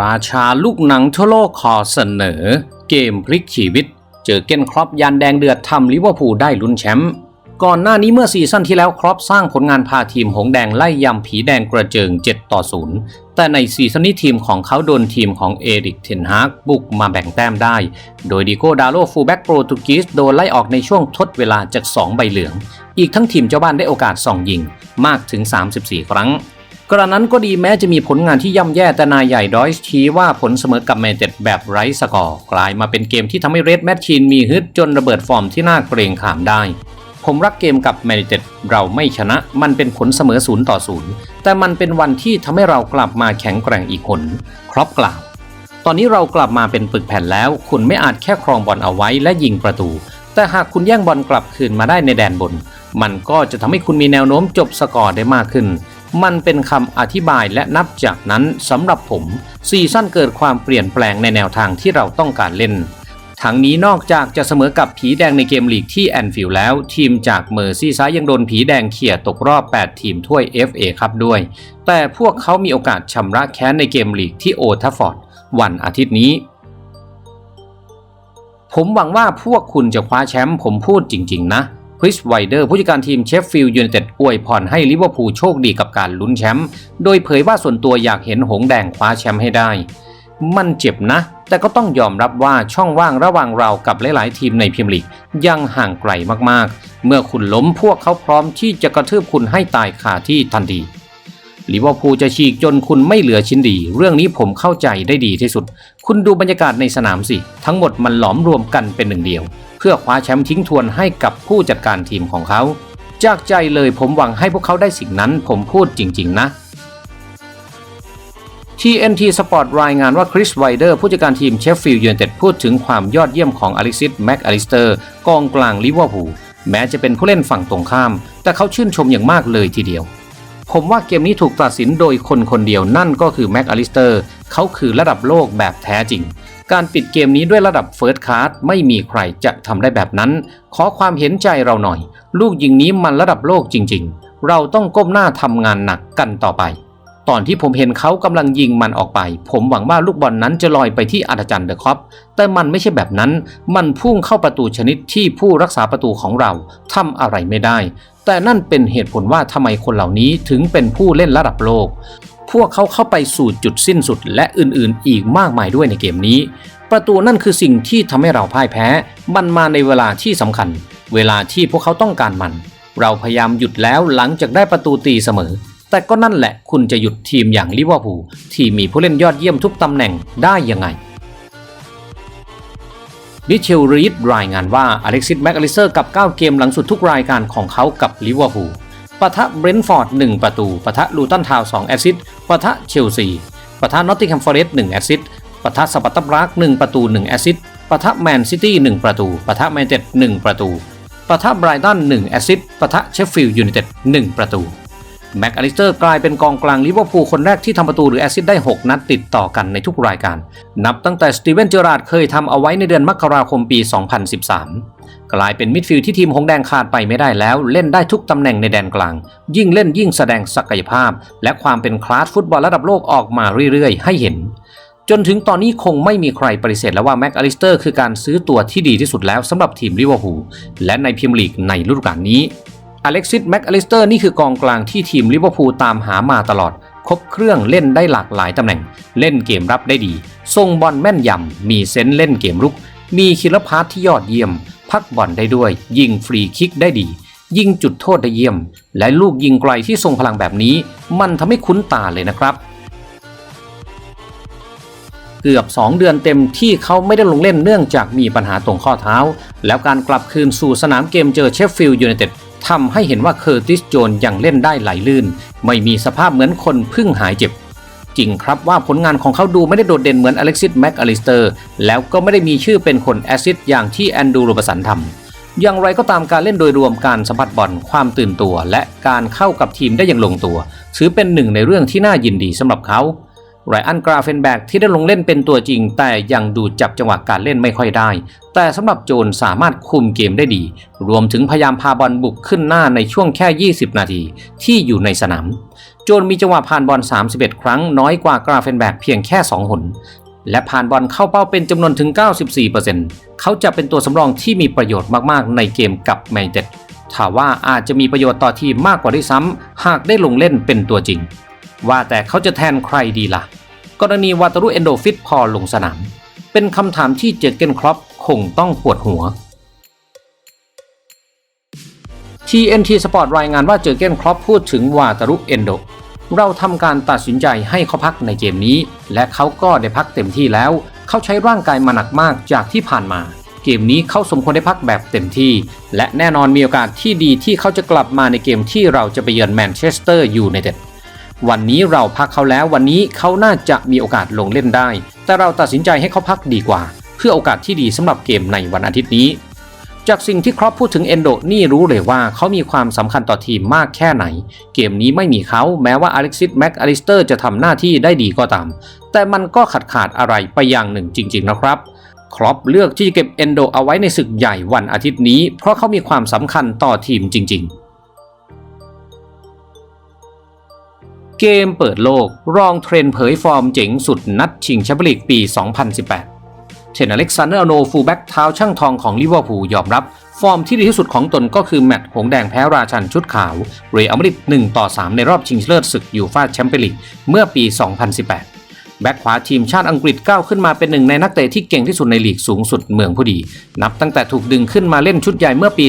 ราชาลูกหนังทั่วโลกขอเสนอ เกมพลิกชีวิต เจอเก้นครอปยันแดงเดือดทำลิเวอร์พูลได้ลุ้นแชมป์ก่อนหน้านี้เมื่อซีซั่นที่แล้วครอปสร้างผลงานพาทีมหงแดงไล่ยำผีแดงกระเจิง 7 ต่อ 0 แต่ในซีซั่นนี้ทีมของเขาโดนทีมของเอริกเทนฮากบุกมาแบ่งแต้มได้ โดยดิโกดาโลฟูลแบ็กโปรตุกีสโดนไล่ออกในช่วงทดเวลาจาก 2 ใบเหลือง อีกทั้งทีมเจ้าบ้านได้โอกาสส่องยิงมากถึง 34 ครั้ง กระนั้นก็ดีแม้จะมีผลงานที่ย่ำแย่แต่นายใหญ่ดอยชี้ว่าผลเสมอกับแมนเต็ดแบบไร้สกอร์กลายมาเป็นเกมที่ทำให้เรดแมชชีนมีฮึดจนระเบิดฟอร์มที่น่าเกรงขามได้ ผมรักเกมกับแมนเต็ดเราไม่ชนะ มันเป็นผลเสมอศูนย์ต่อศูนย์แต่มันเป็นวันที่ทำให้เรากลับมาแข็งแกร่งอีกคนครอปกล่าว ตอนนี้เรากลับมาเป็นปึกแผ่นแล้ว คุณไม่อาจแค่ครองบอลเอาไว้และยิงประตู แต่หากคุณแย่งบอลกลับคืนมาได้ในแดนบน มันก็จะทำให้คุณมีแนวโน้มจบสกอร์ได้มากขึ้น มันเป็นคำอธิบายและนับจากนั้นสำหรับผมซีซั่นเกิดความเปลี่ยนแปลงในแนวทางที่เราต้องการเล่น ทั้งนี้นอกจากจะเสมอกับผีแดงในเกมลีกที่แอนฟิลด์แล้ว ทีมจากเมอร์ซีไซด์ยังโดนผีแดงเขี่ยตกรอบ 8 ทีมถ้วย FA ครับด้วย แต่พวกเขามีโอกาสชำระแค้นในเกมลีกที่โอทัฟฟอร์ดวันอาทิตย์นี้ผมหวังว่าพวกคุณจะคว้าแชมป์ผมพูดจริง ๆ นะ คริสไวเดอร์ผู้จัดการทีมเชฟฟิลด์ยูไนเต็ดอวยพรให้ลิเวอร์พูลโชคดีกับการลุ้นแชมป์โดยเผยว่าส่วนตัวอยากเห็นหงแดงคว้าแชมป์ให้ได้ มันเจ็บนะ แต่ก็ต้องยอมรับว่าช่องว่างระหว่างเรากับหลาย ๆ ทีมในพรีเมียร์ลีกยังห่างไกลมากๆ เมื่อคุณล้มพวกเขาพร้อมที่จะกระทืบคุณให้ตายคาที่ทันที ลิเวอร์พูลจะฉีกจนคุณไม่เหลือชิ้นดี เรื่องนี้ผมเข้าใจได้ดีที่สุด คุณดูบรรยากาศในสนามสิ ทั้งหมดมันหลอมรวมกันเป็นหนึ่งเดียว เพื่อคว้าแชมป์ทิ้งทวนให้กับผู้จัดการทีมของเขา จากใจเลยผมหวังให้พวกเขาได้สิ่งนั้น ผมพูดจริง ๆ นะ TNT Sport รายงานว่าคริสไวเดอร์ผู้จัดการทีมเชฟฟิลด์ยูไนเต็ดพูดถึงความยอดเยี่ยมของอลิซิสแม็กอลิสเตอร์กองกลางลิเวอร์พูลแม้จะเป็นผู้เล่นฝั่งตรงข้าม แต่เขาชื่นชมอย่างมากเลยทีเดียว ผมว่าเกมนี้ถูกตัดสินโดยคนคนเดียวนั่นก็คือแม็กอลิสเตอร์เขาคือระดับโลกแบบแท้จริง การปิดเกมนี้ด้วยระดับเฟิร์สคลาสไม่มีใครจะทำได้แบบนั้น ขอความเห็นใจเราหน่อย ลูกยิงนี้มันระดับโลกจริง ๆ เราต้องก้มหน้าทำงานหนักกันต่อไป ตอนที่ผมเห็นเขากำลังยิงมันออกไป ผมหวังว่าลูกบอลนนั้นจะลอยไปที่อาจารย์เดอะคอปแต่มันไม่ใช่แบบนั้น มันพุ่งเข้าประตูชนิดที่ผู้รักษาประตูของเราทำอะไรไม่ได้ แต่นั่นเป็นเหตุผลว่าทำไมคนเหล่านี้ถึงเป็นผู้เล่นระดับโลก พวกเขาเข้าไปสู่จุดสิ้นสุดและอื่นๆ อีกมากมายด้วยในเกมนี้ ประตูนั่นคือสิ่งที่ทำให้เราพ่ายแพ้ มันมาในเวลาที่สำคัญ เวลาที่พวกเขาต้องการมัน เราพยายามหยุดแล้วหลังจากได้ประตูตีเสมอ แต่ก็นั่นแหละคุณจะหยุดทีมอย่างลิเวอร์พูลที่มีผู้เล่นยอดเยี่ยมทุกตำแหน่งได้ยังไง มิเชลรีดรายงานว่าอเล็กซิสแม็กอลิเซอร์กับ 9 เกมหลังสุดทุกรายการของเขากับลิเวอร์พูลปะทะเบรนท์ฟอร์ด 1 ประตูปะทะลูตันทาวน์2แอสซิสปะทะเชลซีปะทะนอตติงแฮมฟอร์เรสต์1แอสซิสปะทะสปัตตาบรัก1ประตู1แอสซิสปะทะแมนซิตี้1ประตูปะทะแมนเต็ด1ประตูปะทะไบรตัน1แอสซิสปะทะเชฟฟิลด์ยูไนเต็ด1ประตู แม็กอลิสเตอร์กลายเป็นกองกลางลิเวอร์พูลคนแรกที่ทำประตูหรือแอซิสได้ 6 นัดติดต่อกันในทุกรายการ นับตั้งแต่สตีเวนเจอราร์ดเคยทำเอาไว้ในเดือนมกราคมปี 2013 กลายเป็นมิดฟิลด์ที่ทีมหงแดงขาดไปไม่ได้แล้ว เล่นได้ทุกตำแหน่งในแดนกลาง ยิ่งเล่นยิ่งแสดงศักยภาพ และความเป็นคลาสฟุตบอลระดับโลกออกมาเรื่อยๆ ให้เห็น จนถึงตอนนี้คงไม่มีใครปฏิเสธแล้วว่าแม็กอลิสเตอร์คือการซื้อตัวที่ดีที่สุดแล้วสำหรับทีมลิเวอร์พูลและในพรีเมียร์ลีกในฤดูกาลนี้ อเล็กซิสแม็กอลิสเตอร์นี่คือกองกลางที่ทีมลิเวอร์พูลตามหามาตลอด ครบเครื่องเล่นได้หลากหลายตำแหน่ง เล่นเกมรับได้ดี ทรงบอลแม่นยำ มีเซนส์เล่นเกมรุก มีคิลพาร์ทที่ยอดเยี่ยม พักบอลได้ด้วย ยิงฟรีคิกได้ดี ยิงจุดโทษได้เยี่ยม และลูกยิงไกลที่ทรงพลังแบบนี้ มันทำให้คุ้นตาเลยนะครับเกือบ 2 เดือนเต็มที่เขาไม่ได้ลงเล่นเนื่องจากมีปัญหาตรงข้อเท้า แล้วการกลับคืนสู่สนามเกมเจอเชฟฟิลด์ยูไนเต็ด ทำให้เห็นว่าเคอร์ติสโจนยังเล่นได้ไหลลื่น ไม่มีสภาพเหมือนคนเพึ่งหายเจ็บ จริงครับว่าผลงานของเขาดูไม่ได้โดดเด่นเหมือนอเล็กซิสแม็กอลิสเตอร์แล้วก็ไม่ได้มีชื่อเป็นคนแอซิดอย่างที่แอนดูโรบสันทำอย่างไรก็ตามการเล่นโดยรวมการสัมผัสบอลความตื่นตัว และการเข้ากับทีมได้อย่างลงตัว ถือเป็นหนึ่งในเรื่องที่น่ายินดีสำหรับเขา ไรอันกราเฟนแบกที่ได้ลงเล่นเป็นตัวจริง แต่ยังดูจับจังหวะการเล่นไม่ค่อยได้ แต่สำหรับโจนสามารถคุมเกมได้ดี รวมถึงพยายามพาบอลบุกขึ้นหน้าในช่วงแค่ 20 นาทีที่อยู่ในสนาม โจนมีจังหวะผ่านบอล 31 ครั้งน้อยกว่ากราเฟนแบกเพียงแค่ 2 หน และผ่านบอลเข้าเป้าเป็นจำนวนถึง 94%เขาจะเป็นตัวสำรองที่มีประโยชน์มากๆ ในเกมกับแมนเต็ดถาว่าอาจจะมีประโยชน์ต่อทีมมากกว่าด้วยซ้ำหากได้ลงเล่นเป็นตัวจริง ว่าแต่เขาจะแทนใครดีล่ะ กรณีวาตารุเอนโดฟิตพอลงสนาม เป็นคำถามที่เจอเกนครอปคงต้องปวดหัว TNT Sport รายงานว่าเจอเกนครอปพูดถึงวาตารุเอนโดเราทำการตัดสินใจให้เขาพักในเกมนี้ และเขาก็ได้พักเต็มที่แล้ว เขาใช้ร่างกายมาหนักมากจากที่ผ่านมา เกมนี้เขาสมควรได้พักแบบเต็มที่ และแน่นอนมีโอกาสที่ดีที่เขาจะกลับมาในเกมที่เราจะไปเยือนแมนเชสเตอร์ยูไนเต็ด วันนี้เราพักเขาแล้ววันนี้เขาน่าจะมีโอกาสลงเล่นได้ แต่เราตัดสินใจให้เขาพักดีกว่า เพื่อโอกาสที่ดีสำหรับเกมในวันอาทิตย์นี้ จากสิ่งที่ครอปพูดถึงเอนโดนี่รู้เลยว่าเขามีความสำคัญต่อทีมมากแค่ไหน เกมนี้ไม่มีเขาแม้ว่าอเล็กซิสแม็กอลิสเตอร์จะทำหน้าที่ได้ดีก็ตาม แต่มันก็ขาดขาดอะไรไปอย่างหนึ่งจริง ๆ นะครับครอปเลือกที่จะเก็บเอนโดเอาไว้ในศึกใหญ่วันอาทิตย์นี้ เพราะเขามีความสำคัญต่อทีมจริง ๆ เกมเปิดโลกรองเทรนเผยฟอร์มเจ๋งสุดนัดชิงแชมเปี้ยนลีกปี 2018เทนอเล็กซานเดอร์โนฟูลแบ็กเท้าช่างทองของลิเวอร์พูลยอมรับ ฟอร์มที่ดีที่สุดของตนก็คือแมตช์หงแดงแพ้ราชันชุดขาว เรอัลมาดริด1ต่อ 3 ในรอบชิงชนะเลิศศึกยูฟ่าแชมเปี้ยนลีกเมื่อปี 2018 แบ็กขวาทีมชาติอังกฤษก้าวขึ้นมาเป็นหนึ่งในนักเตะที่เก่งที่สุดในลีกสูงสุดเมืองผู้ดี นับตั้งแต่ถูกดึงขึ้นมาเล่นชุดใหญ่เมื่อปี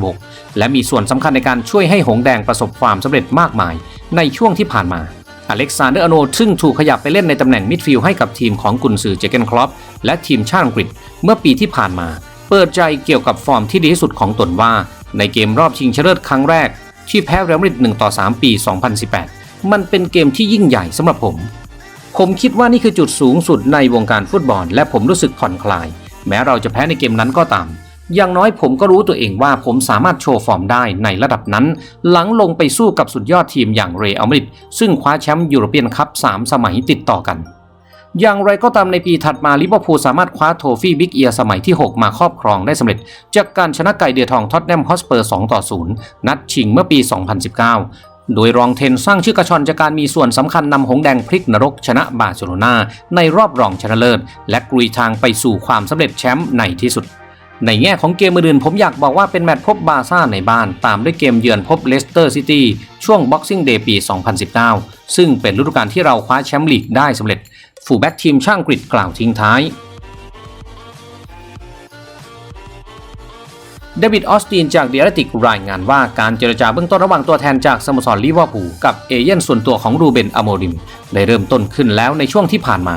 2016 และมีส่วนสำคัญในการช่วยให้หงแดงประสบความสำเร็จมากมาย ในช่วงที่ผ่านมาอเล็กซานเดอร์อโนซึ่งถูกขยับไปเล่นในตำแหน่งมิดฟิลด์ให้กับทีมของกุนซือเจเกนคลอปและทีมชาติอังกฤษ เมื่อปีที่ผ่านมา เปิดใจเกี่ยวกับฟอร์มที่ดีที่สุดของตนว่า ในเกมรอบชิงชนะเลิศครั้งแรก ที่แพ้เรอัลมาดริด1ต่อ3ปี 2018 มันเป็นเกมที่ยิ่งใหญ่สำหรับผม ผมคิดว่านี่คือจุดสูงสุดในวงการฟุตบอล และผมรู้สึกผ่อนคลาย แม้เราจะแพ้ในเกมนั้นก็ตาม อย่างน้อยผมก็รู้ตัวเองว่าผมสามารถโชว์ฟอร์มได้ในระดับนั้น หลังลงไปสู้กับสุดยอดทีมอย่างเรอัลมาดริดซึ่งคว้าแชมป์ยูโรเปียนคัพ3สมัยติดต่อกัน อย่างไรก็ตามในปีถัดมาลิเวอร์พูลสามารถคว้าโทฟี่บิ๊กเอียสมัยที่ 6 มาครอบครองได้สำเร็จ จากการชนะไก่เดือทองท็อตแนมฮอสเปอร์2ต่อ0นัดชิงเมื่อปี 2019 โดยรองเทนสร้างชื่อกระชอนจากการมีส่วนสำคัญนำหงแดงพลิกนรกชนะบาร์เซโลนาในรอบรองชนะเลิศ และกลุยทางไปสู่ความสำเร็จแชมป์ในที่สุด ในแง่ของเกมอื่นผมอยากบอกว่าเป็นแมตช์พบบาร์ซ่าในบ้าน ตามด้วยเกมเยือนพบเลสเตอร์ซิตี้ช่วง Boxing Day ปี 2019 ซึ่งเป็นฤดูกาลที่เราคว้าแชมป์ลีกได้สำเร็จฟูลแบ็กทีมช่างอังกฤษกล่าวทิ้งท้าย เดวิดออสตินจากเดียร์ติกรายงานว่าการเจรจาเบื้องต้นระหว่างตัวแทนจากสโมสรลิเวอร์พูลกับเอเย่นส่วนตัวของรูเบนอโมริมได้เริ่มต้นขึ้นแล้วในช่วงที่ผ่านมา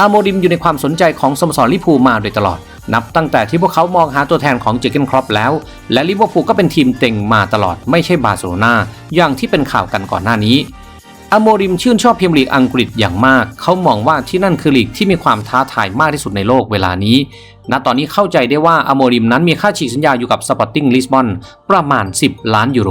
อโมริมอยู่ในความสนใจของสโมสรลิเวอร์พูลมาโดยตลอด นับตั้งแต่ที่พวกเขามองหาตัวแทนของเจเกนครอปแล้ว และลิเวอร์พูลก็เป็นทีมเต็งมาตลอดไม่ใช่บาร์เซโลนาอย่างที่เป็นข่าวกันก่อนหน้านี้ อโมริมชื่นชอบพรีเมียร์ลีกอังกฤษอย่างมาก เขามองว่าที่นั่นคือลีกที่มีความท้าทายมากที่สุดในโลกเวลานี้ ณ ตอนนี้เข้าใจได้ว่าอโมริมนั้นมีค่าฉีกสัญญาอยู่กับสปอร์ติ้งลิสบอนประมาณ 10 ล้านยูโร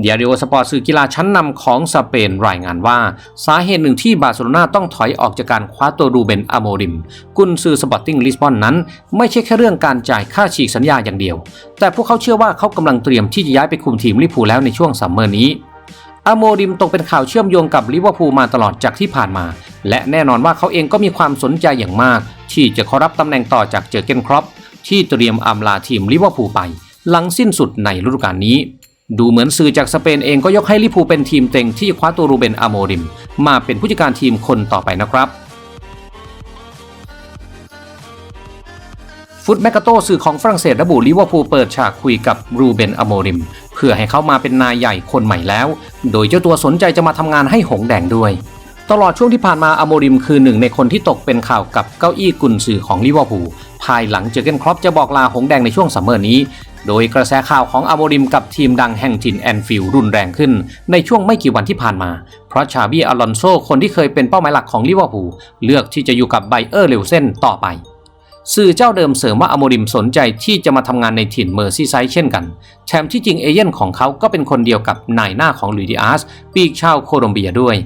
เดียริโอสปอร์ตสื่อกีฬาชั้นนำของสเปนรายงานว่า สาเหตุหนึ่งที่บาร์เซโลนาต้องถอยออกจากการคว้าตัวรูเบนอโมริม กุนซือสปอร์ติ้งลิสบอนนั้น ไม่ใช่แค่เรื่องการจ่ายค่าฉีกสัญญาอย่างเดียว แต่พวกเขาเชื่อว่าเขากำลังเตรียมที่จะย้ายไปคุมทีมลิเวอร์พูแล้วในช่วงซัมเมอร์นี้อโมริมตกเป็นข่าวเชื่อมโยงกับลิเวอร์พูลมาตลอดจากที่ผ่านมา และแน่นอนว่าเขาเองก็มีความสนใจอย่างมาก ที่จะขอรับตำแหน่งต่อจากเจอเกนครอปที่เตรียมอำลาทีมลิเวอร์พูลไป หลังสิ้นสุดในฤดูกาลนี้ ดูเหมือนสื่อจากสเปนเองก็ยกให้ลิพูเป็นทีมเต็งที่คว้าตัวรูเบนอโมริม มาเป็นผู้จัดการทีมคนต่อไปนะครับฟุตแมกกาโตสื่อของฝรั่งเศสระบุลิเวอร์พูลเปิดฉากคุยกับรูเบนอโมริม เพื่อให้เขามาเป็นนายใหญ่คนใหม่แล้ว โดยเจ้าตัวสนใจจะมาทำงานให้หงแดงด้วย ตลอดช่วงที่ผ่านมาอโมริมคือหนึ่งในคนที่ตกเป็นข่าวกับเก้าอี้กุนซือของลิเวอร์พูลภายหลังเจอเกนครอปจะบอกลาหงแดงในช่วงซัมเมอร์นี้ โดยกระแสข่าวของอาโมริมกับทีมดังแห่งถิ่นแอนฟิลด์รุนแรงขึ้น ในช่วงไม่กี่วันที่ผ่านมา เพราะชาบีอลอนโซคนที่เคยเป็นเป้าหมายหลักของลิเวอร์พูลเลือกที่จะอยู่กับไบเออร์เลวเซนต่อไปสื่อเจ้าเดิมเสริมว่าอโมริมสนใจที่จะมาทำงานในถิ่นเมอร์ซีไซด์เช่นกัน แถมที่จริงเอเย่นของเขาก็เป็นคนเดียวกับนายหน้าของลุยดิอาสปีกชาวโคลอมเบียด้วย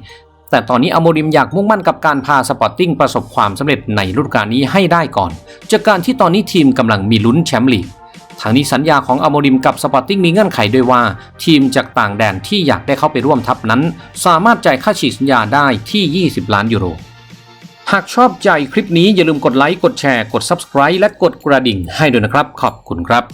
แต่ตอนนี้อโมริมอยากมุ่งมั่นกับการพาสปอร์ติ้งประสบความสำเร็จในฤดูกาลนี้ให้ได้ก่อน จากการที่ตอนนี้ทีมกำลังมีลุ้นแชมป์ลีก ทางนี้สัญญาของอโมริมกับสปอร์ติ้งมีเงื่อนไขด้วยว่า ทีมจากต่างแดนที่อยากได้เข้าไปร่วมทัพนั้น สามารถจ่ายค่าฉีกสัญญาได้ที่ 20 ล้านยูโรหากชอบใจคลิปนี้อย่าลืมกดไลค์กดแชร์กด Subscribe และกดกระดิ่งให้ด้วยนะครับ ขอบคุณครับ